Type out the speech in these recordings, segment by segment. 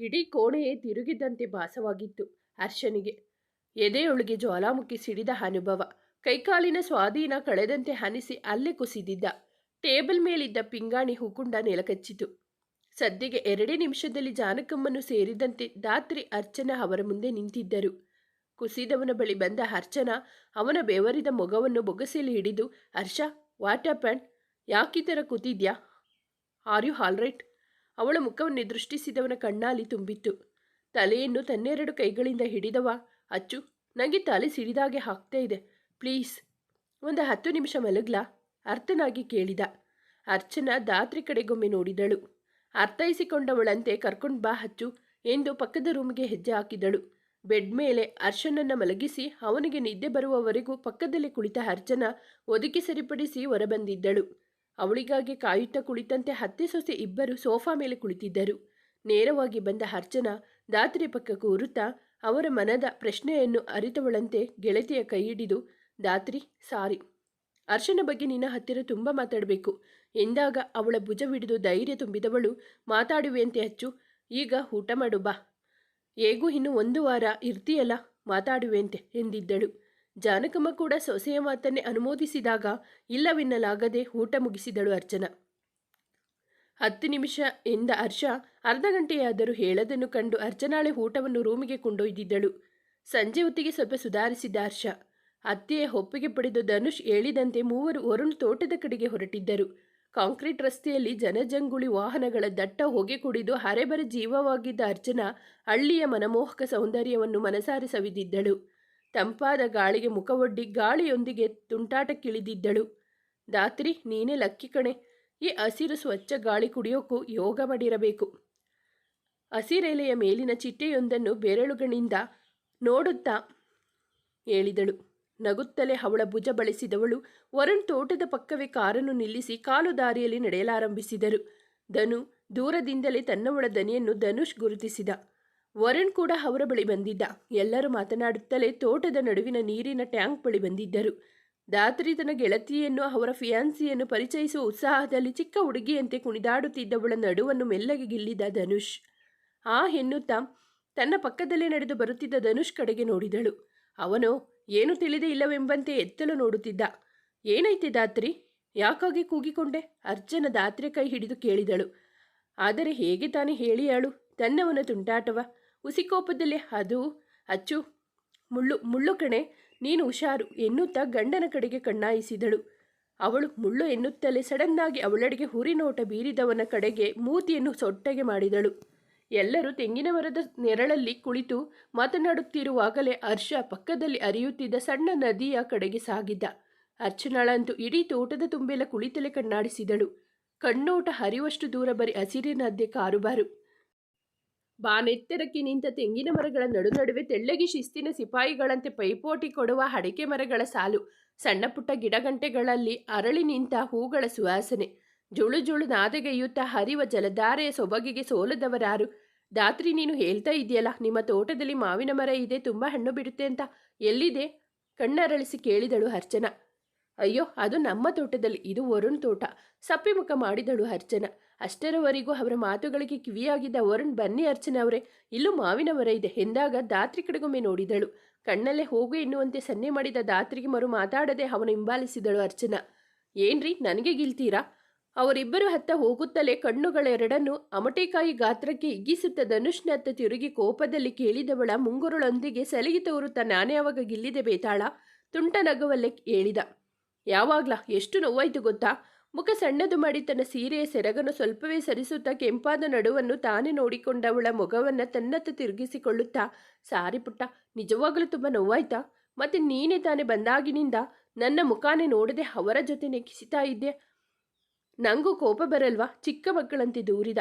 ಇಡೀ ಕೋಣೆಯೇ ತಿರುಗಿದಂತೆ ಭಾಸವಾಗಿತ್ತು ಹರ್ಷನಿಗೆ. ಎದೆಯೊಳಗೆ ಜ್ವಾಲಾಮುಖಿ ಸಿಡಿದ ಅನುಭವ. ಕೈಕಾಲಿನ ಸ್ವಾಧೀನ ಕಳೆದಂತೆ ಹನಿಸಿ ಅಲ್ಲೇ ಕುಸಿದಿದ್ದ. ಟೇಬಲ್ ಮೇಲಿದ್ದ ಪಿಂಗಾಣಿ ಹುಕುಂಡ ನೆಲಕಚ್ಚಿತು. ಸದ್ಯಗೆ ಎರಡೇ ನಿಮಿಷದಲ್ಲಿ ಜಾನಕಮ್ಮನ್ನು ಸೇರಿದಂತೆ ದಾತ್ರಿ ಅರ್ಚನ ಅವರ ಮುಂದೆ ನಿಂತಿದ್ದರು. ಕುಸಿದವನ ಬಳಿ ಬಂದ ಅರ್ಚನ ಅವನ ಬೆವರಿದ ಮೊಗವನ್ನು ಬೊಗಸೆಯಲ್ಲಿ ಹಿಡಿದು, ಹರ್ಷ, ವಾಟ್ ಪ್ಯಾಂಟ್ ಯಾಕೀ ಥರ ಕೂತಿದ್ಯಾ? Are you all right? ಅವಳ ಮುಖವನ್ನು ದೃಷ್ಟಿಸಿದವನ ಕಣ್ಣಾಲಿ ತುಂಬಿತ್ತು. ತಲೆಯನ್ನು ತನ್ನೆರಡು ಕೈಗಳಿಂದ ಹಿಡಿದವ, ಅಚ್ಚು ನನಗೆ ತಲೆ ಸಿಡಿದಾಗೆ ಹಾಕ್ತಾ ಇದೆ. ಪ್ಲೀಸ್. ಒಂದು ಹತ್ತು ನಿಮಿಷ ಮಲಗ್ಲಾ, ಅರ್ಥನಾಗಿ ಕೇಳಿದ. ಅರ್ಚನಾ ದಾತ್ರಿ ಕಡೆಗೊಮ್ಮೆ ನೋಡಿದಳು. ಅರ್ಥೈಸಿಕೊಂಡವಳಂತೆ ಕರ್ಕೊಂಡು ಬಾ ಹಚ್ಚು ಎಂದು ಪಕ್ಕದ ರೂಮ್ಗೆ ಹೆಜ್ಜೆ ಹಾಕಿದಳು. ಬೆಡ್ ಮೇಲೆ ಅರ್ಶನನ್ನು ಮಲಗಿಸಿ, ಅವನಿಗೆ ನಿದ್ದೆ ಬರುವವರೆಗೂ ಪಕ್ಕದಲ್ಲಿ ಕುಳಿತ ಅರ್ಚನ ಒದಗಿ ಸರಿಪಡಿಸಿ ಹೊರಬಂದಿದ್ದಳು. ಅವಳಿಗಾಗಿ ಕಾಯುತ್ತಾ ಕುಳಿತಂತೆ ಹತ್ತೆ ಸೊಸೆ ಇಬ್ಬರು ಸೋಫಾ ಮೇಲೆ ಕುಳಿತಿದ್ದರು. ನೇರವಾಗಿ ಬಂದ ಅರ್ಚನ ದಾತ್ರಿ ಪಕ್ಕ ಕೂರುತ್ತಾ ಅವರ ಮನದ ಪ್ರಶ್ನೆಯನ್ನು ಅರಿತವಳಂತೆ ಗೆಳತಿಯ ಕೈ ಹಿಡಿದು, ದಾತ್ರಿ, ಸಾರಿ. ಅರ್ಶನ ಬಗ್ಗೆ ನಿನ್ನ ಹತ್ತಿರ ತುಂಬ ಮಾತಾಡಬೇಕು. ಎಂದಾಗ ಅವಳ ಭುಜವಿಡಿದು ಧೈರ್ಯ ತುಂಬಿದವಳು, ಮಾತಾಡುವೆಯಂತೆ ಹಚ್ಚು ಈಗ ಊಟ ಮಾಡು, ಬಾ. ಹೇಗೂ ಇನ್ನು ಒಂದು ವಾರ ಇರ್ತೀಯಲ್ಲ, ಮಾತಾಡುವೆಯಂತೆ ಎಂದಿದ್ದಳು. ಜಾನಕಮ್ಮ ಕೂಡ ಸೊಸೆಯ ಮಾತನ್ನೇ ಅನುಮೋದಿಸಿದಾಗ ಇಲ್ಲವೆನ್ನಲಾಗದೆ ಊಟ ಮುಗಿಸಿದಳು ಅರ್ಚನ. ಹತ್ತು ನಿಮಿಷ ಎಂದ ಹರ್ಷ ಅರ್ಧ ಗಂಟೆಯಾದರೂ ಹೇಳದನ್ನು ಕಂಡು ಅರ್ಚನಾಳೆ ಊಟವನ್ನು ರೂಮಿಗೆ ಕೊಂಡೊಯ್ದಿದ್ದಳು. ಸಂಜೆ ಹೊತ್ತಿಗೆ ಸ್ವಲ್ಪ ಸುಧಾರಿಸಿದ್ದ ಹರ್ಷ. ಅತ್ತೆಯ ಒಪ್ಪಿಗೆ ಪಡೆದು ಧನುಷ್ ಹೇಳಿದಂತೆ ಮೂವರು ವರುಣ್ ತೋಟದ ಕಡೆಗೆ ಹೊರಟಿದ್ದರು. ಕಾಂಕ್ರೀಟ್ ರಸ್ತೆಯಲ್ಲಿ ಜನಜಂಗುಳಿ ವಾಹನಗಳ ದಟ್ಟ ಹೊಗೆ ಕುಡಿದು ಹರೆಬರ ಜೀವವಾಗಿದ್ದ ಅರ್ಚನಾ ಹಳ್ಳಿಯ ಮನಮೋಹಕ ಸೌಂದರ್ಯವನ್ನು ಮನಸಾರೆ ಸವಿದಿದ್ದಳು. ತಂಪಾದ ಗಾಳಿಗೆ ಮುಖವೊಡ್ಡಿ ಗಾಳಿಯೊಂದಿಗೆ ತುಂಟಾಟಕ್ಕಿಳಿದಿದ್ದಳು. ದಾತ್ರಿ, ನೀನೇ ಲಕ್ಕಿ ಕಣೆ. ಈ ಹಸಿರು ಸ್ವಚ್ಛ ಗಾಳಿ ಕುಡಿಯೋಕ್ಕೂ ಯೋಗ ಮಾಡಿರಬೇಕು. ಹಸಿರೆಲೆಯ ಮೇಲಿನ ಚಿಟ್ಟೆಯೊಂದನ್ನು ಬೆರಳುಗಳಿಂದ ನೋಡುತ್ತಾ ಹೇಳಿದಳು. ನಗುತ್ತಲೇ ಅವಳ ಭುಜ ಬಳಸಿದವಳು ವರುಣ್ ತೋಟದ ಪಕ್ಕವೇ ಕಾರನ್ನು ನಿಲ್ಲಿಸಿ ಕಾಲು ದಾರಿಯಲ್ಲಿ ನಡೆಯಲಾರಂಭಿಸಿದರು. ಧನು ದೂರದಿಂದಲೇ ತನ್ನವಳ ದನಿಯನ್ನು ಧನುಷ್ ಗುರುತಿಸಿದ. ವರುಣ್ ಕೂಡ ಅವರ ಬಳಿ ಬಂದಿದ್ದ. ಎಲ್ಲರೂ ಮಾತನಾಡುತ್ತಲೇ ತೋಟದ ನಡುವಿನ ನೀರಿನ ಟ್ಯಾಂಕ್ ಬಳಿ ಬಂದಿದ್ದರು. ದಾತ್ರಿ ತನ್ನ ಗೆಳತಿಯನ್ನು, ಅವರ ಫಿಯಾನ್ಸಿಯನ್ನು ಪರಿಚಯಿಸುವ ಉತ್ಸಾಹದಲ್ಲಿ ಚಿಕ್ಕ ಹುಡುಗಿಯಂತೆ ಕುಣಿದಾಡುತ್ತಿದ್ದವಳ ನಡುವನ್ನು ಮೆಲ್ಲಗೆ ಗಿಲ್ಲಿದ ಧನುಷ್. ಆ ಎನ್ನುತ್ತಾ ತನ್ನ ಪಕ್ಕದಲ್ಲೇ ನಡೆದು ಬರುತ್ತಿದ್ದ ಧನುಷ್ ಕಡೆಗೆ ನೋಡಿದಳು. ಅವನು, ಏನು ತಿಳಿದೇ ಇಲ್ಲವೆಂಬಂತೆ ಎತ್ತಲು ನೋಡುತ್ತಿದ್ದ. ಏನೈತೆ ದಾತ್ರಿ? ಯಾಕಾಗಿ ಕೂಗಿಕೊಂಡೆ? ಅರ್ಜನ ದಾತ್ರಿ ಕೈ ಹಿಡಿದು ಕೇಳಿದಳು. ಆದರೆ ಹೇಗೆ ತಾನೇ ಹೇಳಿಯಾಳು? ತನ್ನವನ ತುಂಟಾಟವ? ಉಸಿಕೋಪದಲ್ಲಿ ಅದು ಅಚ್ಚು. ಮುಳ್ಳು ಮುಳ್ಳು ಕಣೆ, ನೀನು ಹುಷಾರು ಎನ್ನುತ್ತಾ ಗಂಡನ ಕಡೆಗೆ ಕಣ್ಣಾಯಿಸಿದಳು. ಅವಳು ಮುಳ್ಳು ಎನ್ನುತ್ತಲೇ ಸಡನ್ನಾಗಿ ಅವಳಡೆಗೆ ಹುರಿನೋಟ ಬೀರಿದವನ ಕಡೆಗೆ ಮೂತಿಯನ್ನು ಸೊಟ್ಟಗೆ ಮಾಡಿದಳು. ಎಲ್ಲರೂ ತೆಂಗಿನ ಮರದ ನೆರಳಲ್ಲಿ ಕುಳಿತು ಮಾತನಾಡುತ್ತಿರುವಾಗಲೇ ಹರ್ಷ ಪಕ್ಕದಲ್ಲಿ ಅರಿಯುತ್ತಿದ್ದ ಸಣ್ಣ ನದಿಯ ಕಡೆಗೆ ಸಾಗಿದ್ದ. ಅರ್ಚನಾಳಂತೂ ಇಡೀ ತೋಟದ ತುಂಬೆಲ್ಲ ಕುಳಿತಲೇ ಕಣ್ಣಾಡಿಸಿದಳು. ಕಣ್ಣೋಟ ಹರಿಯುವಷ್ಟು ದೂರ ಬರೀ ಹಸಿರಿನದ್ದೆ ಕಾರುಬಾರು. ಬಾನೆತ್ತರಕ್ಕೆ ನಿಂತ ತೆಂಗಿನ ಮರಗಳ ನಡು ನಡುವೆ ತೆಳ್ಳಗೆ ಶಿಸ್ತಿನ ಸಿಪಾಯಿಗಳಂತೆ ಪೈಪೋಟಿ ಕೊಡುವ ಅಡಿಕೆ ಮರಗಳ ಸಾಲು. ಸಣ್ಣ ಪುಟ್ಟ ಗಿಡಗಂಟೆಗಳಲ್ಲಿ ಅರಳಿ ನಿಂತ ಹೂಗಳ ಸುವಾಸನೆ. ಜುಳು ಜುಳು ನಾದೆಗೆಯುತ್ತಾ ಹರಿವ ಜಲಧಾರೆಯ ಸೊಬಗಿಗೆ ಸೋಲದವರಾರು. ದಾತ್ರಿ ನೀನು ಹೇಳ್ತಾ ಇದೆಯಲ್ಲ, ನಿಮ್ಮ ತೋಟದಲ್ಲಿ ಮಾವಿನ ಮರ ಇದೆ, ತುಂಬ ಹಣ್ಣು ಬಿಡುತ್ತೆ ಅಂತ. ಎಲ್ಲಿದೆ? ಕಣ್ಣರಳಿಸಿ ಕೇಳಿದಳು ಅರ್ಚನಾ. ಅಯ್ಯೋ, ಅದು ನಮ್ಮ ತೋಟದಲ್ಲಿ, ಇದು ವರುಣ್ ತೋಟ. ಸಪ್ಪಿಮುಖ ಮಾಡಿದಳು ಅರ್ಚನಾ. ಅಷ್ಟರವರೆಗೂ ಅವರ ಮಾತುಗಳಿಗೆ ಕಿವಿಯಾಗಿದ್ದ ವರುಣ್ ಬನ್ನಿ ಅರ್ಚನಾ ಅವರೇ, ಇಲ್ಲೂ ಮಾವಿನ ಮರ ಇದೆ. ಎಂದಾಗ ದಾತ್ರಿ ಕಡೆಗೊಮ್ಮೆ ನೋಡಿದಳು. ಕಣ್ಣಲ್ಲೇ ಹೋಗು ಎನ್ನುವಂತೆ ಸನ್ನೆ ಮಾಡಿದ ದಾತ್ರಿಗೆ ಮರು ಮಾತಾಡದೆ ಅವನು ಹಿಂಬಾಲಿಸಿದಳು ಅರ್ಚನಾ. ಏನ್ರಿ, ನನಗೆ ಗಿಲ್ತೀರಾ? ಅವರಿಬ್ಬರು ಹತ್ತ ಹೋಗುತ್ತಲೇ ಕಣ್ಣುಗಳೆರಡನ್ನು ಅಮಟೆಕಾಯಿ ಗಾತ್ರಕ್ಕೆ ಇಗ್ಗಿಸುತ್ತ ಧನುಷ್ನತ್ತ ತಿರುಗಿ ಕೋಪದಲ್ಲಿ ಕೇಳಿದವಳ ಮುಂಗುರುಳೊಂದಿಗೆ ಸಲಿಗೆ ತೋರುತ್ತಾ ನಾನೇ ಅವಾಗ ಗಿಲ್ಲಿದೆ ಬೇತಾಳ? ತುಂಟ ನಗುವಲ್ಲೇ ಹೇಳಿದ ಯಾವಾಗ್ಲ, ಎಷ್ಟು ನೋವಾಯ್ತು ಗೊತ್ತಾ? ಮುಖ ಸಣ್ಣದು ಮಾಡಿ ತನ್ನ ಸೀರೆಯ ಸೆರಗನ್ನು ಸ್ವಲ್ಪವೇ ಸರಿಸುತ್ತಾ ಕೆಂಪಾದ ನಡುವನ್ನು ತಾನೇ ನೋಡಿಕೊಂಡವಳ ಮೊಗವನ್ನು ತನ್ನತ್ತ ತಿರುಗಿಸಿಕೊಳ್ಳುತ್ತಾ, ಸಾರಿ ಪುಟ್ಟ, ನಿಜವಾಗಲೂ ತುಂಬ ನೋವಾಯ್ತಾ? ಮತ್ತೆ ನೀನೇ ತಾನೇ ಬಂದಾಗಿನಿಂದ ನನ್ನ ಮುಖಾನೇ ನೋಡದೆ ಅವರ ಜೊತೆ ನೆಕ್ಕಿಸಿತಾ ಇದ್ದೆ? ನಂಗೂ ಕೋಪ ಬರಲ್ವಾ? ಚಿಕ್ಕ ಮಕ್ಕಳಂತೆ ದೂರಿದ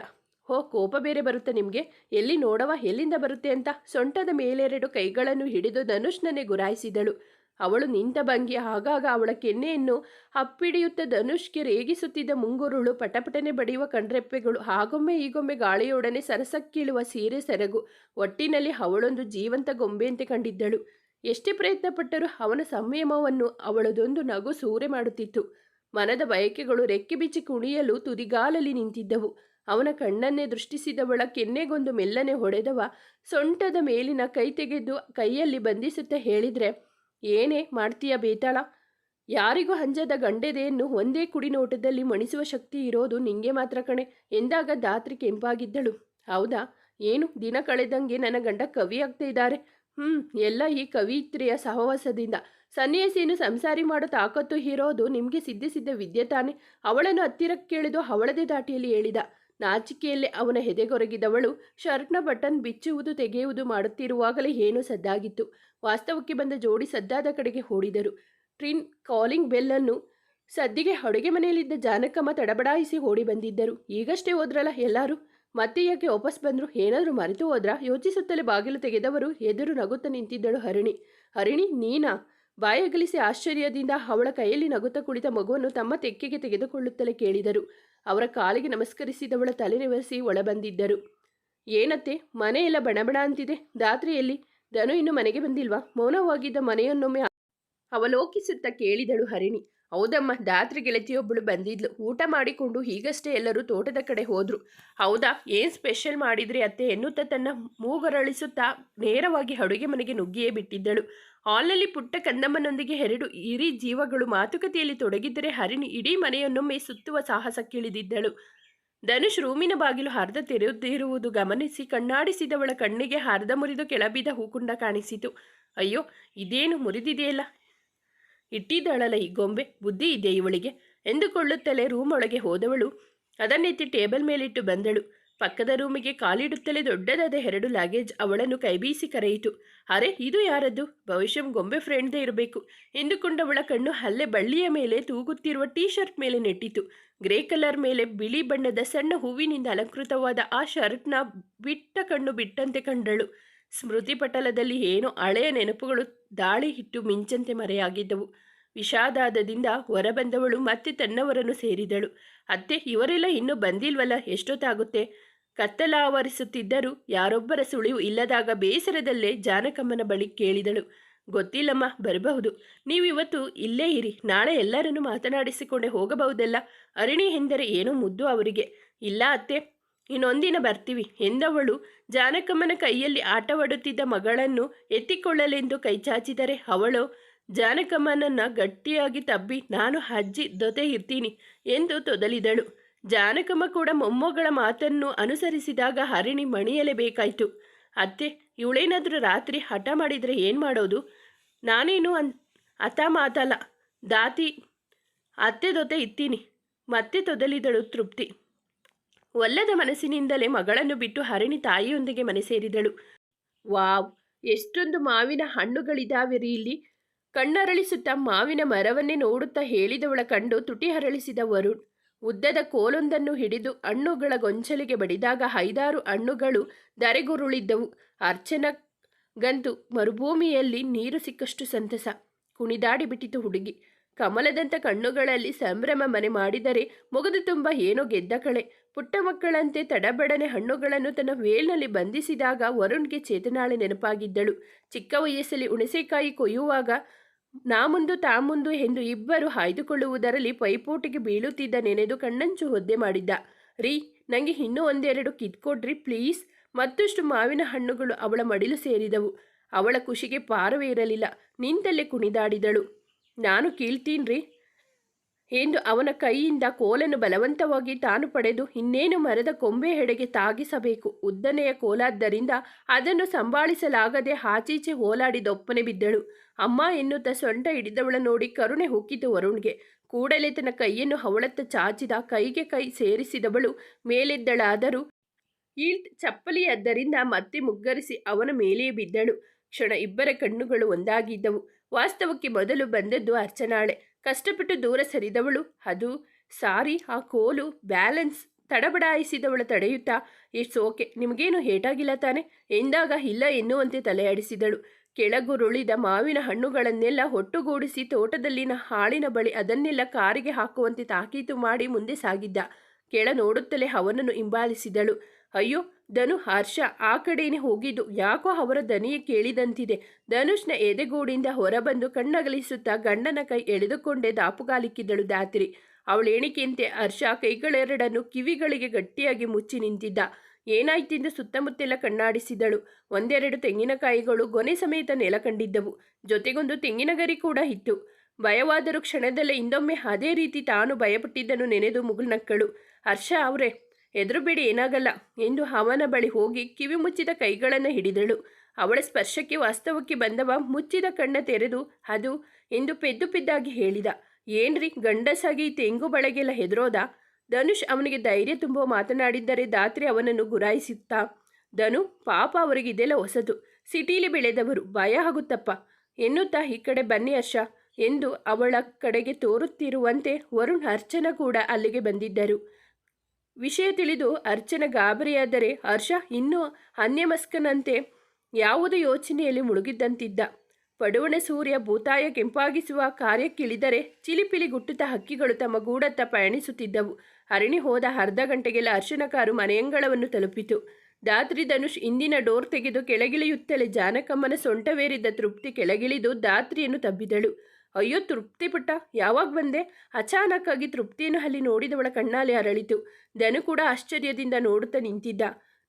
ಹೋ, ಕೋಪ ಬೇರೆ ಬರುತ್ತೆ ನಿಮಗೆ. ಎಲ್ಲಿ ನೋಡವ, ಎಲ್ಲಿಂದ ಬರುತ್ತೆ ಅಂತ? ಸೊಂಟದ ಮೇಲೆರಡು ಕೈಗಳನ್ನು ಹಿಡಿದು ಧನುಷ್ನನ್ನೇ ಗುರಾಯಿಸಿದಳು. ಅವಳು ನಿಂತ ಭಂಗಿ ಆಗಾಗ ಅವಳ ಕೆನ್ನೆಯನ್ನು ಅಪ್ಪಿಡಿಯುತ್ತ ಧನುಷ್ಗೆ ರೇಗಿಸುತ್ತಿದ್ದ ಮುಂಗುರುಳು ಪಟಪಟನೆ ಬಡಿಯುವ ಕಣ್ರೆಪ್ಪೆಗಳು ಹಾಗೊಮ್ಮೆ ಈಗೊಮ್ಮೆ ಗಾಳಿಯೊಡನೆ ಸರಸಕ್ಕೀಳುವ ಸೀರೆ ಸೆರಗು, ಒಟ್ಟಿನಲ್ಲಿ ಅವಳೊಂದು ಜೀವಂತ ಗೊಂಬೆಯಂತೆ ಕಂಡಿದ್ದಳು. ಎಷ್ಟೇ ಪ್ರಯತ್ನಪಟ್ಟರೂ ಅವನ ಸಂಯಮವನ್ನು ಅವಳದೊಂದು ನಗು ಸೂರೆ ಮಾಡುತ್ತಿತ್ತು. ಮನದ ಬಯಕೆಗಳು ರೆಕ್ಕೆ ಬಿಚ್ಚಿ ಕುಣಿಯಲು ತುದಿಗಾಲಲ್ಲಿ ನಿಂತಿದ್ದವು. ಅವನ ಕಣ್ಣನ್ನೇ ದೃಷ್ಟಿಸಿದವಳ ಕೆನ್ನೆಗೊಂದು ಮೆಲ್ಲನೆ ಹೊಡೆದವ ಸೊಂಟದ ಮೇಲಿನ ಕೈ ತೆಗೆದು ಕೈಯಲ್ಲಿ ಬಂಧಿಸುತ್ತಾ ಹೇಳಿದ್ರೆ ಏನೇ ಮಾಡ್ತೀಯ ಬೇತಾಳ ಯಾರಿಗೂ ಹಂಜದ ಗಂಡೆದೆಯನ್ನು ಒಂದೇ ಕುಡಿನೋಟದಲ್ಲಿ ಮಣಿಸುವ ಶಕ್ತಿ ಇರೋದು ನಿಂಗೆ ಮಾತ್ರ ಕಣೆ. ಎಂದಾಗ ದಾತ್ರಿ ಕೆಂಪಾಗಿದ್ದಳು. ಹೌದಾ? ಏನು? ದಿನ ಕಳೆದಂಗೆ ನನ್ನ ಗಂಡ ಕವಿ ಆಗ್ತಾ ಇದ್ದಾರೆ. ಹ್ಮ್, ಎಲ್ಲ ಈ ಕವಿತ್ರಿಯ ಸಹವಾಸದಿಂದ. ಸನ್ಯಾಸಿಯನ್ನು ಸಂಸಾರಿ ಮಾಡೋ ತಾಕತ್ತು ಇರೋದು ನಿಮಗೆ ಸಿದ್ಧಿಸಿದ್ದ ವಿದ್ಯೆ ತಾನೆ. ಅವಳನ್ನು ಹತ್ತಿರಕ್ಕೆ ಕೇಳಿದು ಅವಳದೇ ದಾಟಿಯಲ್ಲಿ ಹೇಳಿದ. ನಾಚಿಕೆಯಲ್ಲೇ ಅವನ ಹೆದೆಗೊರಗಿದವಳು ಶರ್ಟ್ನ ಬಟನ್ ಬಿಚ್ಚುವುದು ತೆಗೆಯುವುದು ಮಾಡುತ್ತಿರುವಾಗಲೇ ಏನೋ ಸದ್ದಾಗಿತ್ತು. ವಾಸ್ತವಕ್ಕೆ ಬಂದ ಜೋಡಿ ಸದ್ದಾದ ಕಡೆಗೆ ಓಡಿದರು. ಟ್ರಿನ್ ಕಾಲಿಂಗ್ ಬೆಲ್ಲನ್ನು ಸದ್ದಿಗೆ ಅಡುಗೆ ಮನೆಯಲ್ಲಿದ್ದ ಜಾನಕಮ್ಮ ತಡಬಡಾಯಿಸಿ ಓಡಿ ಬಂದಿದ್ದರು. ಈಗಷ್ಟೇ ಹೋದ್ರಲ್ಲ ಎಲ್ಲರೂ? ಮತ್ತೆ ಯಾಕೆ ವಾಪಸ್ ಬಂದರು? ಏನಾದರೂ ಮರೆತು ಹೋದ್ರಾ? ಯೋಚಿಸುತ್ತಲೇ ಬಾಗಿಲು ತೆಗೆದವರು ಎದುರು ನಗುತ್ತಾ ನಿಂತಿದ್ದಳು ಹರಿಣಿ. ಹರಿಣಿ, ನೀನಾ? ಬಾಯಗಲಿಸಿ ಆಶ್ಚರ್ಯದಿಂದ ಅವಳ ಕೈಯಲ್ಲಿ ನಗುತ್ತಾ ಕುಳಿತ ಮಗುವನ್ನು ತಮ್ಮ ತೆಕ್ಕೆಗೆ ತೆಗೆದುಕೊಳ್ಳುತ್ತಲೇ ಕೇಳಿದರು. ಅವರ ಕಾಲಿಗೆ ನಮಸ್ಕರಿಸಿದವಳ ತಲೆ ನಿವರಿಸಿ ಒಳಬಂದಿದ್ದರು. ಏನತ್ತೆ, ಮನೆಯೆಲ್ಲ ಬಣಬಣ ಅಂತಿದೆ. ದಾತ್ರಿಯಲ್ಲಿ, ಧನು ಇನ್ನು ಮನೆಗೆ ಬಂದಿಲ್ವಾ? ಮೌನವಾಗಿದ್ದ ಮನೆಯನ್ನೊಮ್ಮೆ ಅವಲೋಕಿಸುತ್ತಾ ಕೇಳಿದಳು ಹರಿಣಿ. ಹೌದಮ್ಮ, ದಾತ್ರಿ ಗೆಳತಿಯೊಬ್ಬಳು ಬಂದಿದ್ಲು. ಊಟ ಮಾಡಿಕೊಂಡು ಈಗಷ್ಟೇ ಎಲ್ಲರೂ ತೋಟದ ಕಡೆ ಹೋದ್ರು. ಹೌದಾ, ಏನು ಸ್ಪೆಷಲ್ ಮಾಡಿದ್ರಿ ಅತ್ತೆ ಎನ್ನುತ್ತಾ ತನ್ನ ಮೂಗರಳಿಸುತ್ತಾ ನೇರವಾಗಿ ಅಡುಗೆ ಮನೆಗೆ ನುಗ್ಗಿಯೇ ಬಿಟ್ಟಿದ್ದಳು. ಹಾಲ್ನಲ್ಲಿ ಪುಟ್ಟ ಕಂದಮ್ಮನೊಂದಿಗೆ ಎರಡು ಇರಿ ಜೀವಗಳು ಮಾತುಕತೆಯಲ್ಲಿ ತೊಡಗಿದ್ದರೆ ಹರಿಣಿ ಇಡೀ ಮನೆಯನ್ನೊಮ್ಮೆ ಸುತ್ತುವ ಸಾಹಸಕ್ಕಿಳಿದಿದ್ದಳು ಧನುಷ್ ರೂಮಿನ ಬಾಗಿಲು ಹರಿದ ತೆರೆಯುತ್ತಿರುವುದು ಗಮನಿಸಿ ಕಣ್ಣಾಡಿಸಿದವಳ ಕಣ್ಣಿಗೆ ಅರ್ಧ ಮುರಿದು ಕೆಳಬಿದ ಹೂಕುಂಡ ಕಾಣಿಸಿತು. ಅಯ್ಯೋ, ಇದೇನು ಮುರಿದಿದೆಯಲ್ಲ? ಇಟ್ಟಿದ್ದಾಳಲ್ಲ ಈ ಗೊಂಬೆ? ಬುದ್ಧಿ ಇದೆ ಇವಳಿಗೆ? ಎಂದುಕೊಳ್ಳುತ್ತಲೇ ರೂಮ್ ಒಳಗೆ ಹೋದವಳು. ಅದನ್ನೆತ್ತಿ ಟೇಬಲ್ ಮೇಲಿಟ್ಟು ಬಂದಳು. ಪಕ್ಕದ ರೂಮಿಗೆ ಕಾಲಿಡುತ್ತಲೇ ದೊಡ್ಡದಾದ ಎರಡು ಲ್ಯಾಗೇಜ್ ಅವಳನ್ನು ಕೈಬೀಸಿ ಕರೆಯಿತು. ಅರೆ, ಇದು ಯಾರದ್ದು? ಭವಿಷ್ಯಂ ಗೊಂಬೆ ಫ್ರೆಂಡ್ದೇ ಇರಬೇಕು. ಎಂದುಕೊಂಡವಳ ಕಣ್ಣು ಹಲ್ಲೆ ಬಳ್ಳಿಯ ಮೇಲೆ ತೂಗುತ್ತಿರುವ ಟೀ ಶರ್ಟ್ ಮೇಲೆ ನೆಟ್ಟಿತು. ಗ್ರೇ ಕಲರ್ ಮೇಲೆ ಬಿಳಿ ಬಣ್ಣದ ಸಣ್ಣ ಹೂವಿನಿಂದ ಅಲಂಕೃತವಾದ ಆ ಶರ್ಟ್ನ ಬಿಟ್ಟ ಕಣ್ಣು ಬಿಟ್ಟಂತೆ ಕಂಡಳು. ಸ್ಮೃತಿ ಪಟಲದಲ್ಲಿ ಏನೋ ಹಳೆಯ ನೆನಪುಗಳು ದಾಳಿ ಹಿಟ್ಟು ಮಿಂಚಂತೆ ಮರೆಯಾಗಿದ್ದವು. ವಿಷಾದಾದದಿಂದ ಹೊರಬಂದವಳು ಮತ್ತೆ ತನ್ನವರನ್ನು ಸೇರಿದಳು. ಅತ್ತೆ, ಇವರೆಲ್ಲ ಇನ್ನೂ ಬಂದಿಲ್ವಲ್ಲ? ಎಷ್ಟೊತ್ತಾಗುತ್ತೆ? ಕತ್ತಲಾವರಿಸುತ್ತಿದ್ದರೂ ಯಾರೊಬ್ಬರ ಸುಳಿವು ಇಲ್ಲದಾಗ ಬೇಸರದಲ್ಲೇ ಜಾನಕಮ್ಮನ ಬಳಿ ಕೇಳಿದಳು. ಗೊತ್ತಿಲ್ಲಮ್ಮ, ಬರಬಹುದು. ನೀವು ಇವತ್ತು ಇಲ್ಲೇ ಇರಿ. ನಾಳೆ ಎಲ್ಲರನ್ನು ಮಾತನಾಡಿಸಿಕೊಂಡೆ ಹೋಗಬಹುದಲ್ಲ? ಅರಿಣಿ ಎಂದರೆ ಏನೋ ಮುದ್ದು ಅವರಿಗೆ. ಇಲ್ಲ ಅತ್ತೆ. ಇನ್ನೊಂದಿನ ಬರ್ತೀವಿ. ಎಂದವಳು ಜಾನಕಮ್ಮನ ಕೈಯಲ್ಲಿ ಆಟವಾಡುತ್ತಿದ್ದ ಮಗಳನ್ನು ಎತ್ತಿಕೊಳ್ಳಲೆಂದು ಕೈಚಾಚಿದರೆ ಅವಳು, ಜಾನಕಮ್ಮನನ್ನು ಗಟ್ಟಿಯಾಗಿ ತಬ್ಬಿ ನಾನು ಅಜ್ಜಿ ಜೊತೆ ಇರ್ತೀನಿ ಎಂದು ತೊದಲಿದಳು. ಜಾನಕಮ್ಮ ಕೂಡ ಮೊಮ್ಮಗಳ ಮಾತನ್ನು ಅನುಸರಿಸಿದಾಗ ಹರಿಣಿ ಮಣಿಯಲೇಬೇಕಾಯಿತು ಅತ್ತೆ, ಇವಳೇನಾದರೂ ರಾತ್ರಿ ಹಠ ಮಾಡಿದರೆ ಏನು ಮಾಡೋದು? ನಾನೇನು ಅನ್ ಅತ ಮಾತಲ್ಲ. ದಾತಿ, ಅತ್ತೆ ಜೊತೆ ಇತ್ತೀನಿ ಮತ್ತೆ ತೊದಲಿದಳು ತೃಪ್ತಿ. ಒಲ್ಲದ ಮನಸ್ಸಿನಿಂದಲೇ ಮಗಳನ್ನು ಬಿಟ್ಟು ಹರಿಣಿ ತಾಯಿಯೊಂದಿಗೆ ಮನೆ ಸೇರಿದಳು. ವಾವ್, ಎಷ್ಟೊಂದು ಮಾವಿನ ಹಣ್ಣುಗಳಿದಾವೆ ರೀ ಇಲ್ಲಿ. ಕಣ್ಣರಳಿಸುತ್ತಾ ಮಾವಿನ ಮರವನ್ನೇ ನೋಡುತ್ತಾ ಹೇಳಿದವಳ ಕಂಡು ತುಟಿ ಹರಳಿಸಿದ ವರುಣ್. ಉದ್ದದ ಕೋಲೊಂದನ್ನು ಹಿಡಿದು ಹಣ್ಣುಗಳ ಗೊಂಚಲಿಗೆ ಬಡಿದಾಗ ಐದಾರು ಹಣ್ಣುಗಳು ಧರೆಗುರುಳಿದ್ದವು. ಅರ್ಚನಗಂತೂ ಮರುಭೂಮಿಯಲ್ಲಿ ನೀರು ಸಿಕ್ಕಷ್ಟು ಸಂತಸ. ಕುಣಿದಾಡಿ ಬಿಟ್ಟಿತು ಹುಡುಗಿ. ಕಮಲದಂಥ ಕಣ್ಣುಗಳಲ್ಲಿ ಸಂಭ್ರಮ ಮನೆ ಮಾಡಿದರೆ ಮುಗದು ತುಂಬ ಏನೋ ಗೆದ್ದ ಕಳೆ. ಪುಟ್ಟ ಮಕ್ಕಳಂತೆ ತಡಬಡನೆ ಹಣ್ಣುಗಳನ್ನು ತನ್ನ ವೇಲ್ನಲ್ಲಿ ಬಂಧಿಸಿದಾಗ ವರುಣ್ಗೆ ಚೇತನಾಳೆ ನೆನಪಾಗಿದ್ದಳು. ಚಿಕ್ಕ ವಯಸ್ಸಲ್ಲಿ ಹುಣಸೆಕಾಯಿ ಕೊಯ್ಯುವಾಗ ನಾ ಮುಂದು ತಾ ಮುಂದು ಎಂದು ಇಬ್ಬರು ಹಾಯ್ದುಕೊಳ್ಳುವುದರಲ್ಲಿ ಪೈಪೋಟಿಗೆ ಬೀಳುತ್ತಿದ್ದ ನೆನೆದು ಕಣ್ಣಂಚು ಒದ್ದೆ ಮಾಡಿದ್ದ. ರೀ ನನಗೆ ಇನ್ನೂ ಒಂದೆರಡು ಕಿತ್ಕೊಡ್ರಿ ಪ್ಲೀಸ್. ಮತ್ತಷ್ಟು ಮಾವಿನ ಹಣ್ಣುಗಳು ಅವಳ ಮಡಿಲು ಸೇರಿದವು. ಅವಳ ಖುಷಿಗೆ ಪಾರವೇ ಇರಲಿಲ್ಲ. ನಿಂತಲ್ಲೇ ಕುಣಿದಾಡಿದಳು. ನಾನು ಕೀಳ್ತೀನ್ರಿ. ಎಂದು ಅವನ ಕೈಯಿಂದ ಕೋಲನ್ನು ಬಲವಂತವಾಗಿ ತಾನು ಪಡೆದು ಇನ್ನೇನು ಮರದ ಕೊಂಬೆ ಹೆಡೆಗೆ ತಾಗಿಸಬೇಕು. ಉದ್ದನೆಯ ಕೋಲಾದ್ದರಿಂದ ಅದನ್ನು ಸಂಭಾಳಿಸಲಾಗದೆ ಆಚೀಚೆ ಓಲಾಡಿದೊಪ್ಪನೆ ಬಿದ್ದಳು. ಅಮ್ಮ ಎನ್ನುತ್ತ ಸೊಂಟ ಹಿಡಿದವಳ ನೋಡಿ ಕರುಣೆ ಹುಕ್ಕಿತು ವರುಣ್ಗೆ. ಕೂಡಲೇ ತನ್ನ ಕೈಯನ್ನು ಅವಳತ್ತ ಚಾಚಿದ ಕೈಗೆ ಕೈ ಸೇರಿಸಿದವಳು ಮೇಲೆದ್ದಳಾದರೂ ಈಲ್ಟ್ ಚಪ್ಪಲಿಯಾದ್ದರಿಂದ ಮತ್ತೆ ಮುಗ್ಗರಿಸಿ ಅವನ ಮೇಲೆಯೇ ಬಿದ್ದಳು. ಕ್ಷಣ ಇಬ್ಬರ ಕಣ್ಣುಗಳು ಒಂದಾಗಿದ್ದವು. ವಾಸ್ತವಕ್ಕೆ ಮೊದಲು ಬಂದದ್ದು ಅರ್ಚನಾಳೆ. ಕಷ್ಟಪಟ್ಟು ದೂರ ಸರಿದವಳು. ಅದು ಸಾರಿ, ಆ ಕೋಲು, ಬ್ಯಾಲೆನ್ಸ್ ತಡಬಡಾಯಿಸಿದವಳ ತಡೆಯುತ್ತಾ? It's okay. ನಿಮಗೇನು ಹೇಟಾಗಿಲ್ಲ ತಾನೆ? ಎಂದಾಗ ಇಲ್ಲ ಎನ್ನುವಂತೆ ತಲೆಯಾಡಿಸಿದಳು. ಕೆಳಗುರುಳಿದ ಮಾವಿನ ಹಣ್ಣುಗಳನ್ನೆಲ್ಲ ಒಟ್ಟುಗೂಡಿಸಿ ತೋಟದಲ್ಲಿನ ಹಾಳಿನ ಬಳಿ ಅದನ್ನೆಲ್ಲ ಕಾರಿಗೆ ಹಾಕುವಂತೆ ತಾಕೀತು ಮಾಡಿ ಮುಂದೆ ಸಾಗಿದ್ದ. ಕೆಳ ನೋಡುತ್ತಲೇ ಅವನನ್ನು ಹಿಂಬಾಲಿಸಿದಳು. ಅಯ್ಯೋ ಧನು ಹರ್ಷ ಆ ಕಡೆಯೇ ಹೋಗಿದ್ದು. ಯಾಕೋ ಅವರ ದನಿಯ ಕೇಳಿದಂತಿದೆ. ಧನುಷ್ನ ಎದೆಗೂಡಿಂದ ಹೊರಬಂದು ಕಣ್ಣಗಲಿಸುತ್ತಾ ಗಂಡನ ಕೈ ಎಳೆದುಕೊಂಡೇ ದಾಪುಗಾಲಿಕ್ಕಿದ್ದಳು ದಾತ್ರಿ. ಅವಳ ಎಣಿಕೆಯಂತೆ ಹರ್ಷ ಕೈಗಳೆರಡನ್ನು ಕಿವಿಗಳಿಗೆ ಗಟ್ಟಿಯಾಗಿ ಮುಚ್ಚಿ ನಿಂತಿದ್ದ. ಏನಾಯ್ತೆಂದು ಸುತ್ತಮುತ್ತೆಲ್ಲ ಕಣ್ಣಾಡಿಸಿದಳು. ಒಂದೆರಡು ತೆಂಗಿನಕಾಯಿಗಳು ಗೊನೆ ಸಮೇತ ನೆಲ ಕಂಡಿದ್ದವು. ಜೊತೆಗೊಂದು ತೆಂಗಿನ ಗರಿ ಕೂಡ ಇತ್ತು. ಭಯವಾದರೂ ಕ್ಷಣದಲ್ಲೇ ಇಂದೊಮ್ಮೆ ಅದೇ ರೀತಿ ತಾನು ಭಯಪಟ್ಟಿದ್ದನ್ನು ನೆನೆದು ಮುಗುಳ್ನಕ್ಕಳು. ಹರ್ಷ ಅವರೇ ಎದುರುಬೇಡಿ ಏನಾಗಲ್ಲ. ಎಂದು ಅವನ ಬಳಿ ಹೋಗಿ ಕಿವಿ ಮುಚ್ಚಿದ ಕೈಗಳನ್ನು ಹಿಡಿದಳು. ಅವಳ ಸ್ಪರ್ಶಕ್ಕೆ ವಾಸ್ತವಕ್ಕೆ ಬಂದವ ಮುಚ್ಚಿದ ಕಣ್ಣ ತೆರೆದು ಅದು ಎಂದು ಪೆದ್ದು ಪಿದ್ದಾಗಿ ಹೇಳಿದ. ಏನ್ರಿ, ಗಂಡಸಾಗಿ ತೆಂಗು ಬಳಗೆಲ್ಲ ಹೆದರೋದ? ಧನುಷ್ ಅವನಿಗೆ ಧೈರ್ಯ ತುಂಬ ಮಾತನಾಡಿದ್ದರೆ ದಾತ್ರಿ ಅವನನ್ನು ಗುರಾಯಿಸುತ್ತಾ, ಧನು, ಪಾಪ ಅವರಿಗೆ ಇದೆಲ್ಲ ಹೊಸದು. ಸಿಟೀಲಿ ಬೆಳೆದವರು, ಭಯ ಆಗುತ್ತಪ್ಪ. ಎನ್ನುತ್ತಾ, ಈ ಕಡೆ ಬನ್ನಿ ಹರ್ಷ ಎಂದು ಅವಳ ಕಡೆಗೆ ತೋರುತ್ತಿರುವಂತೆ ವರುಣ್ ಅರ್ಚನ ಕೂಡ ಅಲ್ಲಿಗೆ ಬಂದಿದ್ದರು. ವಿಷಯ ತಿಳಿದು ಅರ್ಚನ ಗಾಬರಿಯಾದರೆ ಹರ್ಷ ಇನ್ನೂ ಅನ್ಯಮಸ್ಕನಂತೆ ಯಾವುದೇ ಯೋಚನೆಯಲ್ಲಿ ಮುಳುಗಿದ್ದಂತಿದ್ದ ಪಡುವಣೆ ಸೂರ್ಯ ಭೂತಾಯ ಕೆಂಪಾಗಿಸುವ ಕಾರ್ಯಕ್ಕಿಳಿದರೆ ಚಿಲಿಪಿಲಿ ಗುಟ್ಟುತ್ತ ಹಕ್ಕಿಗಳು ತಮ್ಮ ಗೂಡತ್ತ ಪಯಣಿಸುತ್ತಿದ್ದವು. ಅರಣಿ ಹೋದ ಅರ್ಧ ಗಂಟೆಗೆಲ್ಲ ಅರ್ಶನ ಕಾರು ಮನೆಯಂಗಳವನ್ನು ತಲುಪಿತು. ದಾತ್ರಿ ಧನುಷ್ ಇಂದಿನ ಡೋರ್ ತೆಗೆದು ಕೆಳಗಿಳಿಯುತ್ತಲೇ ಜಾನಕಮ್ಮನ ಸೊಂಟವೇರಿದ್ದ ತೃಪ್ತಿ ಕೆಳಗಿಳಿದು ದಾತ್ರಿಯನ್ನು ತಬ್ಬಿದಳು. ಅಯ್ಯೋ, ತೃಪ್ತಿ ಪುಟ್ಟ. ಯಾವಾಗ ಬಂದೆ? ಅಚಾನಕ್ಕಾಗಿ ತೃಪ್ತಿಯನ್ನು ಅಲ್ಲಿ ನೋಡಿದವಳ ಕಣ್ಣಾಲೆ ಅರಳಿತು. ಧನು ಕೂಡ ಆಶ್ಚರ್ಯದಿಂದ ನೋಡುತ್ತಾ ನಿಂತಿದ್ದ.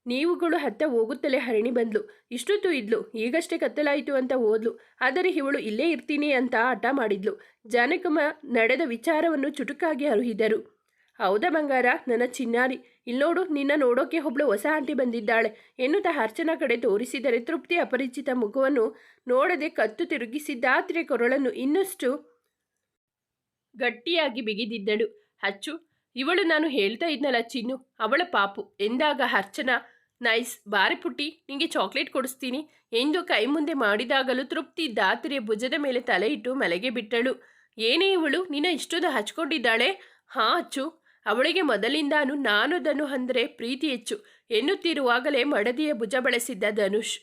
ನೀವುಗಳು ಹತ್ತ ಹೋಗುತ್ತಲೇ ಹರಣಿ ಬಂದ್ಲು. ಇಷ್ಟೊತ್ತು ಇದ್ಲು. ಈಗಷ್ಟೇ ಕತ್ತಲಾಯಿತು ಅಂತ ಓದ್ಲು ಆದರೆ ಇವಳು ಇಲ್ಲೇ ಇರ್ತೀನಿ ಅಂತ ಹಠ ಮಾಡಿದ್ಲು. ಜಾನಕಮ್ಮ ನಡೆದ ವಿಚಾರವನ್ನು ಚುಟುಕಾಗಿ ಅರುಹಿದರು. ಹೌದಾ ಬಂಗಾರ? ನನ್ನ ಚಿನ್ನಾರಿ. ಇಲ್ಲೋಡು ನಿನ್ನ ನೋಡೋಕೆ ಒಬ್ಳು ಹೊಸ ಆಂಟಿ ಬಂದಿದ್ದಾಳೆ. ಎನ್ನುತ್ತಾ ಅರ್ಚನಾ ಕಡೆ ತೋರಿಸಿದರೆ ತೃಪ್ತಿ, ಅಪರಿಚಿತ ಮುಖವನ್ನು ನೋಡದೆ ಕತ್ತು ತಿರುಗಿಸಿದ್ದಾತ್ರೆ ಕೊರಳನ್ನು ಇನ್ನಷ್ಟು ಗಟ್ಟಿಯಾಗಿ ಬಿಗಿದಿದ್ದಳು. ಹಚ್ಚು ಇವಳು ನಾನು ಹೇಳ್ತಾ ಇದ್ನಲ್ಲ ಚಿನ್ನು, ಅವಳ ಪಾಪು. ಎಂದಾಗ ಅರ್ಚನಾ, ನೈಸ್, ಬಾರಿ ಪುಟ್ಟಿ, ನಿಂಗೆ ಚಾಕ್ಲೇಟ್ ಕೊಡಿಸ್ತೀನಿ. ಎಂದು ಕೈ ಮುಂದೆ ಮಾಡಿದಾಗಲೂ ತೃಪ್ತಿ ದಾತ್ರಿಯ ಭುಜದ ಮೇಲೆ ತಲೆ ಇಟ್ಟು ಮಲೆಗೆ ಬಿಟ್ಟಳು ಏನೇ ಇವಳು, ನಿನ್ನ ಇಷ್ಟೊಂದು ಹಚ್ಕೊಂಡಿದ್ದಾಳೆ? ಹಾಂ, ಅಚ್ಚು. ಅವಳಿಗೆ ಮೊದಲಿಂದಾನು ನಾನು ನಾನದನ್ನು ಅಂದರೆ ಪ್ರೀತಿ ಹೆಚ್ಚು. ಎನ್ನುತ್ತಿರುವಾಗಲೇ ಮಡದಿಯ ಭುಜ ಬಳಸಿದ್ದ ಧನುಷ್.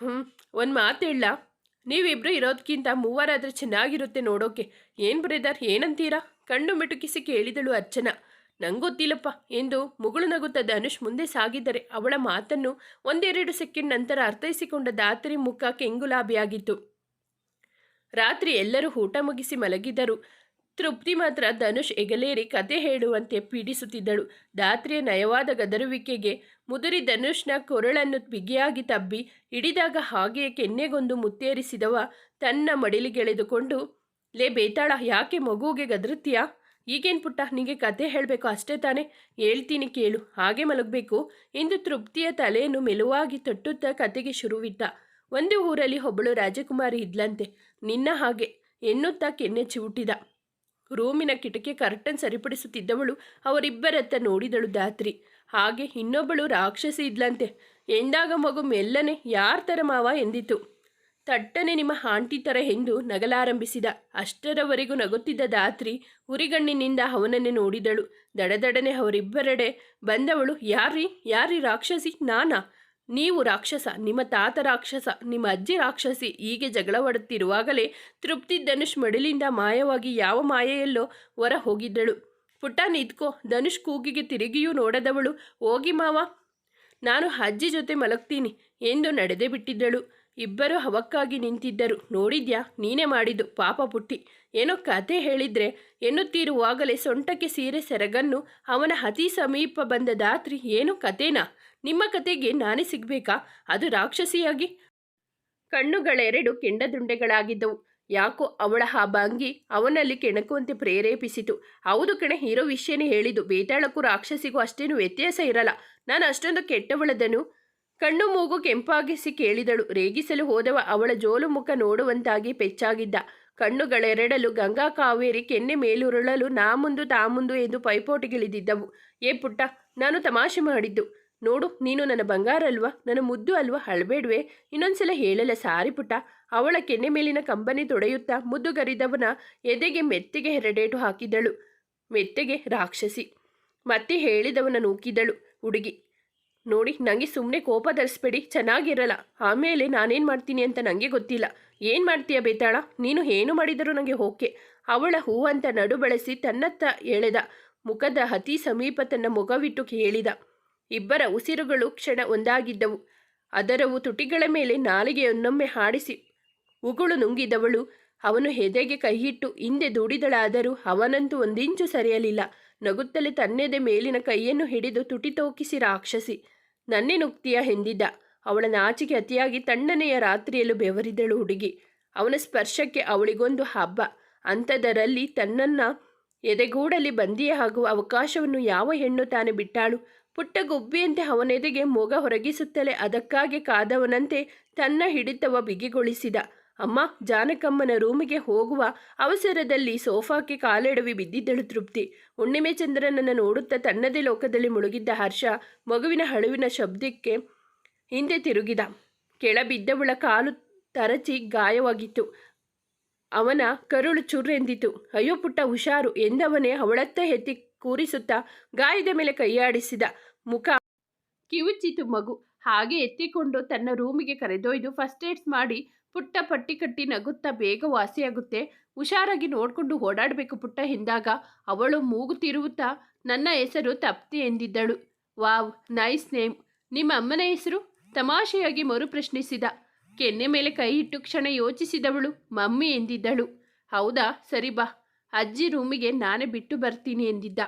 ಹ್ಞೂ ಒಂದು ಮಾತು ಹೇಳ. ನೀವಿಬ್ರು ಇರೋದಕ್ಕಿಂತ ಮೂವರಾದರೆ ಚೆನ್ನಾಗಿರುತ್ತೆ ನೋಡೋಕೆ. ಏನು ಬ್ರದರ್, ಏನಂತೀರಾ? ಕಣ್ಣು ಮಿಟುಕಿಸಿ ಕೇಳಿದಳು ಅರ್ಚನಾ. ನಂಗೊತ್ತಿಲ್ಲಪ್ಪ, ಎಂದು ಮುಗುಳು ನಗುತ್ತ ಧನುಷ್ ಮುಂದೆ ಸಾಗಿದರೆ ಅವಳ ಮಾತನ್ನು ಒಂದೆರಡು ಸೆಕೆಂಡ್ ನಂತರ ಅರ್ಥೈಸಿಕೊಂಡ ದಾತ್ರಿ ಮುಖ ಕೆಂಗುಲಾಬಿಯಾಗಿತ್ತು ರಾತ್ರಿ ಎಲ್ಲರೂ ಊಟ ಮುಗಿಸಿ ಮಲಗಿದರು. ತೃಪ್ತಿ ಮಾತ್ರ ಧನುಷ್ ಎಗಲೇರಿ ಕತೆ ಹೇಳುವಂತೆ ಪೀಡಿಸುತ್ತಿದ್ದಳು. ದಾತ್ರಿಯ ನಯವಾದ ಗದರುವಿಕೆಗೆ ಮುದುರಿ ಧನುಷ್ನ ಕೊರಳನ್ನು ಬಿಗಿಯಾಗಿ ತಬ್ಬಿ ಹಿಡಿದಾಗ ಹಾಗೆಯೇ ಕೆನ್ನೆಗೊಂದು ಮುತ್ತೇರಿಸಿದವ ತನ್ನ ಮಡಿಲಿಗೆಳೆದುಕೊಂಡು, ಲೇ ಬೇತಾಳ, ಯಾಕೆ ಮಗುವಿಗೆ ಗದರುತ್ತೀಯ? ಈಗೇನು ಪುಟ್ಟ, ನಿಂಗೆ ಕತೆ ಹೇಳಬೇಕು ಅಷ್ಟೇ ತಾನೇ? ಹೇಳ್ತೀನಿ ಕೇಳು, ಹಾಗೆ ಮಲಗಬೇಕು? ಎಂದು ತೃಪ್ತಿಯ ತಲೆಯನ್ನು ಮೆಲುವಾಗಿ ತಟ್ಟುತ್ತಾ ಕತೆಗೆ ಶುರುವಿಟ್ಟ ಒಂದು ಊರಲ್ಲಿ ಒಬ್ಬಳು ರಾಜಕುಮಾರಿ ಇದ್ಲಂತೆ, ನಿನ್ನ ಹಾಗೆ, ಎನ್ನುತ್ತಾ ಕೆನ್ನೆ ಚಿವುಟಿದ. ರೂಮಿನ ಕಿಟಕಿ ಕರ್ಟನ್ ಸರಿಪಡಿಸುತ್ತಿದ್ದವಳು ಅವರಿಬ್ಬರತ್ತ ನೋಡಿದಳು ದಾತ್ರಿ ಹಾಗೆ ಇನ್ನೊಬ್ಬಳು ರಾಕ್ಷಸಿ ಇದ್ಲಂತೆ. ಎಂದಾಗ ಮಗು ಮೆಲ್ಲನೆ, ಯಾರ ಥರ ಮಾವ ಎಂದಿತು. ತಟ್ಟನೆ ನಿಮ್ಮ ಹಾಂಟಿ ಥರ ಎಂದು ನಗಲಾರಂಭಿಸಿದ. ಅಷ್ಟರವರೆಗೂ ನಗುತ್ತಿದ್ದ ದಾತ್ರಿ ಉರಿಗಣ್ಣಿನಿಂದ ಅವನನ್ನೇ ನೋಡಿದಳು. ದಡದಡನೆ ಅವರಿಬ್ಬರೆಡೆ ಬಂದವಳು, ಯಾರ್ರೀ? ಯಾರೀ ರಾಕ್ಷಸಿ? ನಾನಾ? ನೀವು ರಾಕ್ಷಸ, ನಿಮ್ಮ ತಾತ ರಾಕ್ಷಸ, ನಿಮ್ಮ ಅಜ್ಜಿ ರಾಕ್ಷಸಿ ಹೀಗೆ ಜಗಳವಾಡುತ್ತಿರುವಾಗಲೇ ತೃಪ್ತಿ ಧನುಷ್ ಮಡಿಲಿಂದ ಮಾಯವಾಗಿ ಯಾವ ಮಾಯೆಯಲ್ಲೋ ಹೊರ ಹೋಗಿದ್ದಳು. ಪುಟ್ಟ ನಿತ್ಕೋ, ಧನುಷ್ ಕೂಗಿಗೆ ತಿರುಗಿಯೂ ನೋಡದವಳು, ಹೋಗಿ ಮಾವ. ನಾನು ಅಜ್ಜಿ ಜೊತೆ ಮಲಗ್ತೀನಿ ಎಂದು ನಡೆದೇ ಬಿಟ್ಟಿದ್ದಳು. ಇಬ್ಬರು ಹವಕ್ಕಾಗಿ ನಿಂತಿದ್ದರು. ನೋಡಿದ್ಯಾ? ನೀನೇ ಮಾಡಿದ್ದು ಪಾಪ ಪುಟ್ಟಿ. ಏನೋ ಕತೆ ಹೇಳಿದ್ರೆ ಎನ್ನುತ್ತಿರುವಾಗಲೇ ಸೊಂಟಕ್ಕೆ ಸೀರೆ ಸೆರಗನ್ನು ಅವನ ಅತಿ ಸಮೀಪ ಬಂದ ದಾತ್ರಿ ಏನು ಕತೆನಾ? ನಿಮ್ಮ ಕತೆಗೆ ನಾನೇ ಸಿಗ್ಬೇಕಾ? ಅದು ರಾಕ್ಷಸಿಯಾಗಿ? ಕಣ್ಣುಗಳೆರಡು ಕೆಂಡದುಂಡೆಗಳಾಗಿದ್ದವು. ಯಾಕೋ ಅವಳ ಆ ಭಂಗಿ ಅವನಲ್ಲಿ ಕೆಣಕುವಂತೆ ಪ್ರೇರೇಪಿಸಿತು. ಹೌದು ಕಣೆ, ಹೀರೋ ವಿಷಯನೇ ಹೇಳಿದ್ದು, ಬೇತಾಳಕ್ಕೂ ರಾಕ್ಷಸಿಗೂ ಅಷ್ಟೇನು ವ್ಯತ್ಯಾಸ ಇರಲ್ಲ. ನಾನು ಅಷ್ಟೊಂದು ಕೆಟ್ಟವಳದನು? ಕಣ್ಣು ಮೂಗು ಕೆಂಪಾಗಿಸಿ ಕೇಳಿದಳು. ರೇಗಿಸಲು ಹೋದವ ಅವಳ ಜೋಲು ಮುಖ ನೋಡುವಂತಾಗಿ ಪೆಚ್ಚಾಗಿದ್ದ. ಕಣ್ಣುಗಳೆರಡಲು ಗಂಗಾ ಕಾವೇರಿ ಕೆನ್ನೆ ಮೇಲುರುಳಲು ನಾ ಮುಂದು ತಾ ಮುಂದು ಎಂದು ಪೈಪೋಟಿಗಿಳಿದಿದ್ದವು. ಏ ಪುಟ್ಟ, ನಾನು ತಮಾಷೆ ಮಾಡಿದ್ದು. ನೋಡು, ನೀನು ನನ್ನ ಬಂಗಾರ ಅಲ್ವಾ? ನನ್ನ ಮುದ್ದು ಅಲ್ವಾ? ಅಳಬೇಡ್ವೆ. ಇನ್ನೊಂದ್ಸಲ ಹೇಳಲ್ಲ ಸಾರಿ ಪುಟ್ಟ. ಅವಳ ಕೆನ್ನೆ ಮೇಲಿನ ಕಂಬನಿ ತೊಡೆಯುತ್ತಾ ಮುದ್ದುಗರಿದವನ ಎದೆಗೆ ಮೆತ್ತಿಗೆ ಹೆರಡೇಟು ಹಾಕಿದಳು. ಮೆತ್ತೆಗೆ ರಾಕ್ಷಸಿ. ಮತ್ತೆ ಹೇಳಿದವನ ನೂಕಿದಳು ಹುಡುಗಿ. ನೋಡಿ ನನಗೆ ಸುಮ್ಮನೆ ಕೋಪ ಧರಿಸ್ಬೇಡಿ ಚೆನ್ನಾಗಿರಲ್ಲ. ಆಮೇಲೆ ನಾನೇನು ಮಾಡ್ತೀನಿ ಅಂತ ನನಗೆ ಗೊತ್ತಿಲ್ಲ. ಏನು ಮಾಡ್ತೀಯ ಬೇತಾಳ? ನೀನು ಏನು ಮಾಡಿದರೂ ನನಗೆ ಓಕೆ. ಅವಳ ಹೂವಂತ ನಡು ಬಳಸಿ ತನ್ನತ್ತ ಎಳೆದ. ಮುಖದ ಅತಿ ಸಮೀಪ ತನ್ನ ಮೊಗವಿಟ್ಟು ಹೇಳಿದ ಇಬ್ಬರ ಉಸಿರುಗಳು ಕ್ಷಣ ಒಂದಾಗಿದ್ದವು. ಅದರವು ತುಟಿಗಳ ಮೇಲೆ ನಾಲಿಗೆಯನ್ನೊಮ್ಮೆ ಹಾಡಿಸಿ ಉಗುಳು ನುಂಗಿದವಳು. ಅವನು ಹೆದೆಗೆ ಕೈಯಿಟ್ಟು ಹಿಂದೆ ದೂಡಿದಳಾದರೂ ಅವನಂತೂ ಒಂದಿಂಚು ಸರಿಯಲಿಲ್ಲ. ನಗುತ್ತಲೇ ತನ್ನೆದೆ ಮೇಲಿನ ಕೈಯನ್ನು ಹಿಡಿದು ತುಟಿ ತೋಕಿಸಿ ರಾಕ್ಷಸಿ. ನನ್ನೇ ನುಕ್ತಿಯ ಎಂದಿದ್ದ. ಅವಳ ನಾಚಿಕೆ ಅತಿಯಾಗಿ ತಣ್ಣನೆಯ ರಾತ್ರಿಯಲ್ಲೂ ಬೆವರಿದಳು ಹುಡುಗಿ. ಅವನ ಸ್ಪರ್ಶಕ್ಕೆ ಅವಳಿಗೊಂದು ಹಬ್ಬ. ಅಂಥದರಲ್ಲಿ ತನ್ನನ್ನು ಎದೆಗೂಡಲಿ ಬಂದಿಯಾಗುವ ಅವಕಾಶವನ್ನು ಯಾವ ಹೆಣ್ಣು ತಾನೇ ಬಿಟ್ಟಾಳು. ಪುಟ್ಟ ಗುಬ್ಬಿಯಂತೆ ಅವನೆದೆಗೆ ಮೊಗ ಹೊರಗಿಸುತ್ತಲೇ ಅದಕ್ಕಾಗಿ ಕಾದವನಂತೆ ತನ್ನ ಹಿಡಿತವ ಬಿಗಿಗೊಳಿಸಿದ. ಅಮ್ಮ, ಜಾನಕಮ್ಮನ ರೂಮಿಗೆ ಹೋಗುವ ಅವಸರದಲ್ಲಿ ಸೋಫಾಕ್ಕೆ ಕಾಲೆಡವಿ ಬಿದ್ದಿದ್ದಳು ತೃಪ್ತಿ. ಹುಣ್ಣಿಮೆ ಚಂದ್ರನನ್ನು ನೋಡುತ್ತಾ ತನ್ನದೇ ಲೋಕದಲ್ಲಿ ಮುಳುಗಿದ್ದ ಹರ್ಷ ಮಗುವಿನ ಹಳುವಿನ ಶಬ್ದಕ್ಕೆ ಹಿಂದೆ ತಿರುಗಿದ. ಕೆಳಬಿದ್ದವಳ ಕಾಲು ತರಚಿ ಗಾಯವಾಗಿತ್ತು. ಅವನ ಕರುಳು ಚುರ್ರೆಂದಿತು. ಅಯ್ಯೋ ಪುಟ್ಟ ಹುಷಾರು, ಎಂದವನೇ ಅವಳತ್ತ ಎತ್ತಿ ಕೂರಿಸುತ್ತಾ ಗಾಯದ ಮೇಲೆ ಕೈಯಾಡಿಸಿದ ಮುಖ ಕಿವುಚಿತು ಮಗು. ಹಾಗೆ ಎತ್ತಿಕೊಂಡು ತನ್ನ ರೂಮಿಗೆ ಕರೆದೊಯ್ದು ಫಸ್ಟ್ ಏಡ್ಸ್ ಮಾಡಿ ಪುಟ್ಟ ಪಟ್ಟಿ ಕಟ್ಟಿ ನಗುತ್ತಾ ಬೇಗ ವಾಸಿಯಾಗುತ್ತೆ. ಹುಷಾರಾಗಿ ನೋಡಿಕೊಂಡು ಓಡಾಡಬೇಕು ಪುಟ್ಟ ಎಂದಾಗ ಅವಳು ಮೂಗು ನನ್ನ ಹೆಸರು ತಪ್ತಿ ಎಂದಿದ್ದಳು. Wow, nice name. ನಿಮ್ಮ ಅಮ್ಮನ ಹೆಸರು? ತಮಾಷೆಯಾಗಿ ಮರು ಪ್ರಶ್ನಿಸಿದ ಕೆನ್ನೆ ಮೇಲೆ ಕೈ ಇಟ್ಟು ಕ್ಷಣ ಯೋಚಿಸಿದವಳು, ಮಮ್ಮಿ ಎಂದಿದ್ದಳು. ಹೌದಾ, ಸರಿ ಬಾ, ಅಜ್ಜಿ ರೂಮಿಗೆ ನಾನೇ ಬಿಟ್ಟು ಬರ್ತೀನಿ ಎಂದಿದ್ದ.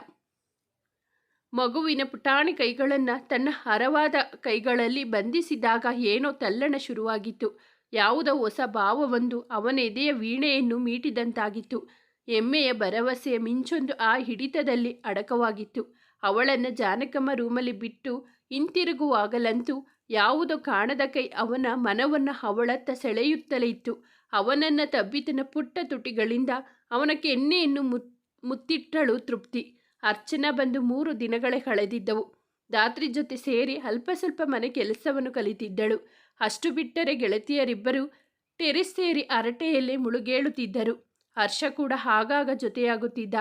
ಮಗುವಿನ ಪುಟಾಣಿ ಕೈಗಳನ್ನು ತನ್ನ ಹರವಾದ ಕೈಗಳಲ್ಲಿ ಬಂಧಿಸಿದಾಗ ಏನೋ ತಲ್ಲಣ ಶುರುವಾಗಿತ್ತು. ಯಾವುದೋ ಹೊಸ ಭಾವವೊಂದು ಅವನ ಎದೆಯ ವೀಣೆಯನ್ನು ಮೀಟಿದಂತಾಗಿತ್ತು. ಎಮ್ಮೆಯ ಭರವಸೆಯ ಮಿಂಚೊಂದು ಆ ಹಿಡಿತದಲ್ಲಿ ಅಡಕವಾಗಿತ್ತು. ಅವಳನ್ನು ಜಾನಕಮ್ಮ ರೂಮಲ್ಲಿ ಬಿಟ್ಟು ಹಿಂತಿರುಗುವಾಗಲಂತೂ ಯಾವುದೋ ಕಾಣದ ಕೈ ಅವನ ಮನವನ್ನು ಅವಳತ್ತ ಸೆಳೆಯುತ್ತಲೇ ಇತ್ತು. ಅವನನ್ನು ತಬ್ಬಿತನ ಪುಟ್ಟ ತುಟಿಗಳಿಂದ ಅವನ ಕೆನ್ನೆಯನ್ನು ಮುತ್, ಮುತ್ತಿಟ್ಟಳು ತೃಪ್ತಿ. ಅರ್ಚನಾ ಬಂದು ಮೂರು ದಿನಗಳೇ ಕಳೆದಿದ್ದವು. ದಾತ್ರಿ ಜೊತೆ ಸೇರಿ ಅಲ್ಪ ಸ್ವಲ್ಪ ಮನೆ ಕೆಲಸವನ್ನು ಕಲಿತಿದ್ದಳು. ಅಷ್ಟು ಬಿಟ್ಟರೆ ಗೆಳತಿಯರಿಬ್ಬರು ಟೆರೆಸ್ ಸೇರಿ ಅರಟೆಯಲ್ಲೇ ಮುಳುಗೇಳುತ್ತಿದ್ದರು. ಹರ್ಷ ಕೂಡ ಆಗಾಗ ಜೊತೆಯಾಗುತ್ತಿದ್ದ.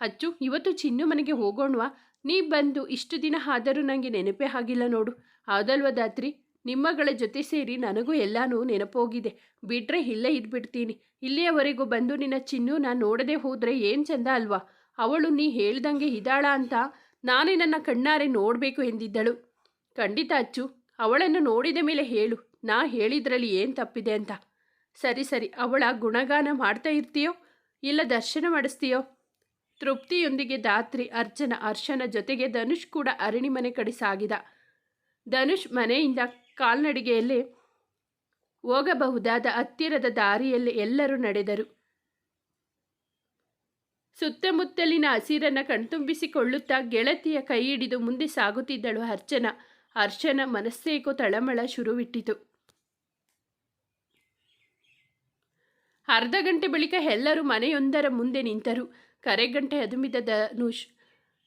ಅಚ್ಚು, ಇವತ್ತು ಚಿನ್ನು ಮನೆಗೆ ಹೋಗೋಣವಾ? ನೀ ಬಂದು ಇಷ್ಟು ದಿನ ಆದರೂ ನನಗೆ ನೆನಪೇ ಆಗಿಲ್ಲ ನೋಡು. ಹೌದಲ್ವ ದಾತ್ರಿ ನಿಮ್ಮಗಳ ಜೊತೆ ಸೇರಿ ನನಗೂ ಎಲ್ಲಾನು ನೆನಪೋಗಿದೆ. ಬಿಟ್ರೆ ಇಲ್ಲೇ ಇದ್ಬಿಡ್ತೀನಿ. ಇಲ್ಲಿಯವರೆಗೂ ಬಂದು ನಿನ್ನ ಚಿನ್ನು ನಾನು ನೋಡದೆ ಹೋದರೆ ಏನು ಚಂದ ಅಲ್ವಾ? ಅವಳು ನೀ ಹೇಳ್ದಂಗೆ ಇದ್ದಾಳ ಅಂತ ನಾನೇ ನನ್ನ ಕಣ್ಣಾರೆ ನೋಡಬೇಕು ಎಂದಿದ್ದಳು. ಖಂಡಿತ ಅಚ್ಚು. ಅವಳನ್ನು ನೋಡಿದ ಮೇಲೆ ಹೇಳು. ನಾ ಹೇಳಿದ್ರಲ್ಲಿ ಏನು ತಪ್ಪಿದೆ ಅಂತ. ಸರಿ ಸರಿ. ಅವಳ ಗುಣಗಾನ ಮಾಡ್ತಾ ಇರ್ತೀಯೋ? ಇಲ್ಲ ದರ್ಶನ ಮಾಡಿಸ್ತೀಯೋ? ತೃಪ್ತಿಯೊಂದಿಗೆ ದಾತ್ರಿ ಅರ್ಚನ ಅರ್ಶನ ಜೊತೆಗೆ ಧನುಷ್ ಕೂಡ ಅರಣಿ ಮನೆ ಕಡೆ ಸಾಗಿದ. ಧನುಷ್ ಮನೆಯಿಂದ ಕಾಲ್ನಡಿಗೆಯಲ್ಲಿ ಹೋಗಬಹುದಾದ ಹತ್ತಿರದ ದಾರಿಯಲ್ಲಿ ಎಲ್ಲರೂ ನಡೆದರು. ಸುತ್ತಮುತ್ತಲಿನ ಹಸಿರನ್ನು ಕಣ್ತುಂಬಿಸಿಕೊಳ್ಳುತ್ತಾ ಗೆಳತಿಯ ಕೈ ಹಿಡಿದು ಮುಂದೆ ಸಾಗುತ್ತಿದ್ದಳು ಅರ್ಚನ. ಅರ್ಚನ ಮನಸ್ಸೇಕೋ ತಳಮಳ ಶುರುವಿಟ್ಟಿತು. ಅರ್ಧ ಗಂಟೆ ಬಳಿಕ ಎಲ್ಲರೂ ಮನೆಯೊಂದರ ಮುಂದೆ ನಿಂತರು. ಕರೆಗಂಟೆ ಅದುಮಿದ ಧನುಷ್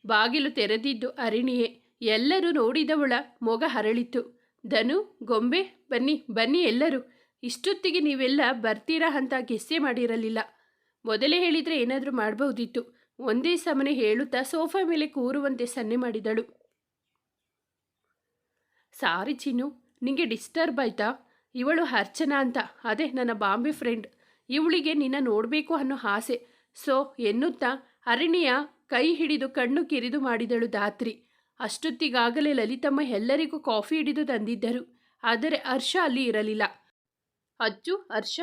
ಬಾಗಿಲು ತೆರೆದಿದ್ದು ಅರಿಣಿಯೇ. ಎಲ್ಲರೂ ನೋಡಿದವಳ ಮೊಗ ಹರಳಿತು. ಧನು, ಗೊಂಬೆ, ಬನ್ನಿ ಬನ್ನಿ ಎಲ್ಲರೂ, ಇಷ್ಟೊತ್ತಿಗೆ ನೀವೆಲ್ಲ ಬರ್ತೀರಾ ಅಂತ ಗೆಸ್ಸೆ ಮಾಡಿರಲಿಲ್ಲ. ಮೊದಲೇ ಹೇಳಿದರೆ ಏನಾದರೂ ಮಾಡಬಹುದಿತ್ತು. ಒಂದೇ ಸಮನೆ ಹೇಳುತ್ತಾ ಸೋಫಾ ಮೇಲೆ ಕೂರುವಂತೆ ಸನ್ನೆ ಮಾಡಿದಳು. ಸಾರಿ ಚಿನ್ನು, ನಿಂಗೆ ಡಿಸ್ಟರ್ಬ್ ಆಯ್ತಾ? ಇವಳು ಅರ್ಚನಾ ಅಂತ, ಅದೇ ನನ್ನ ಬಾಂಬೆ ಫ್ರೆಂಡ್. ಇವಳಿಗೆ ನಿನ್ನ ನೋಡಬೇಕು ಅನ್ನೋ ಆಸೆ. ಸೊ, ಎನ್ನುತ್ತಾ ಅರಣ್ಯ ಕೈ ಹಿಡಿದು ಕಣ್ಣು ಕಿರಿದು ಮಾಡಿದಳು ದಾತ್ರಿ ಅಷ್ಟೊತ್ತಿಗಾಗಲೇ ಲಲಿತಮ್ಮ ಎಲ್ಲರಿಗೂ ಕಾಫಿ ಹಿಡಿದು ತಂದಿದ್ದರು. ಆದರೆ ಹರ್ಷ ಅಲ್ಲಿ ಇರಲಿಲ್ಲ. ಅಜ್ಜು ಹರ್ಷ,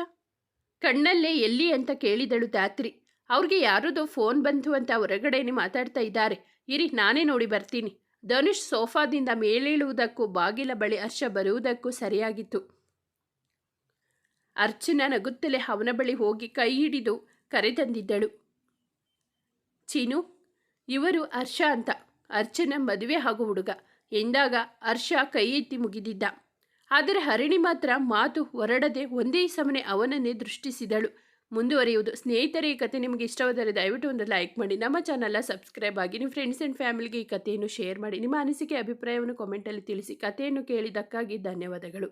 ಕಣ್ಣಲ್ಲೇ ಎಲ್ಲಿ ಅಂತ ಕೇಳಿದಳು ದಾತ್ರಿ ಅವ್ರಿಗೆ ಯಾರದೋ ಫೋನ್ ಬಂತು ಅಂತ ಹೊರಗಡೆನೆ ಮಾತಾಡ್ತಾ ಇದ್ದಾರೆ. ಇರಿ, ನಾನೇ ನೋಡಿ ಬರ್ತೀನಿ. ಧನುಷ್ ಸೋಫಾದಿಂದ ಮೇಲೇಳುವುದಕ್ಕೂ ಬಾಗಿಲ ಬಳಿ ಹರ್ಷ ಬರುವುದಕ್ಕೂ ಸರಿಯಾಗಿತ್ತು. ಅರ್ಚನ ನಗುತ್ತಲೇ ಅವನ ಬಳಿ ಹೋಗಿ ಕೈ ಹಿಡಿದು ಕರೆತಂದಿದ್ದಳು. ಚೀನು, ಇವರು ಹರ್ಷ ಅಂತ. ಅರ್ಚನ ಮದುವೆ ಹಾಗೂ ಹುಡುಗ. ಎಂದಾಗ ಹರ್ಷ ಕೈ ಎತ್ತಿ ಮುಗಿದಿದ್ದ. ಆದರೆ ಹರಿಣಿ ಮಾತ್ರ ಮಾತು ಹೊರಡದೆ ಒಂದೇ ಸಮನೆ ಅವನನ್ನೇ ದೃಷ್ಟಿಸಿದಳು. ಮುಂದುವರಿಯುವುದು ಸ್ನೇಹಿತರೆ, ಈ ಕತೆ ನಿಮಗೆ ಇಷ್ಟವಾದರೆ ದಯವಿಟ್ಟು ಒಂದು ಲೈಕ್ ಮಾಡಿ. ನಮ್ಮ ಚಾನಲ್ನ ಸಬ್ಸ್ಕ್ರೈಬ್ ಆಗಿ ನಿಮ್ಮ ಫ್ರೆಂಡ್ಸ್ ಆ್ಯಂಡ್ ಫ್ಯಾಮಿಲಿಗೆ ಈ ಕಥೆಯನ್ನು ಶೇರ್ ಮಾಡಿ. ನಿಮ್ಮ ಅನಿಸಿಕೆ, ಅಭಿಪ್ರಾಯವನ್ನು ಕಾಮೆಂಟಲ್ಲಿ ತಿಳಿಸಿ. ಕಥೆಯನ್ನು ಕೇಳಿದ್ದಕ್ಕಾಗಿ ಧನ್ಯವಾದಗಳು.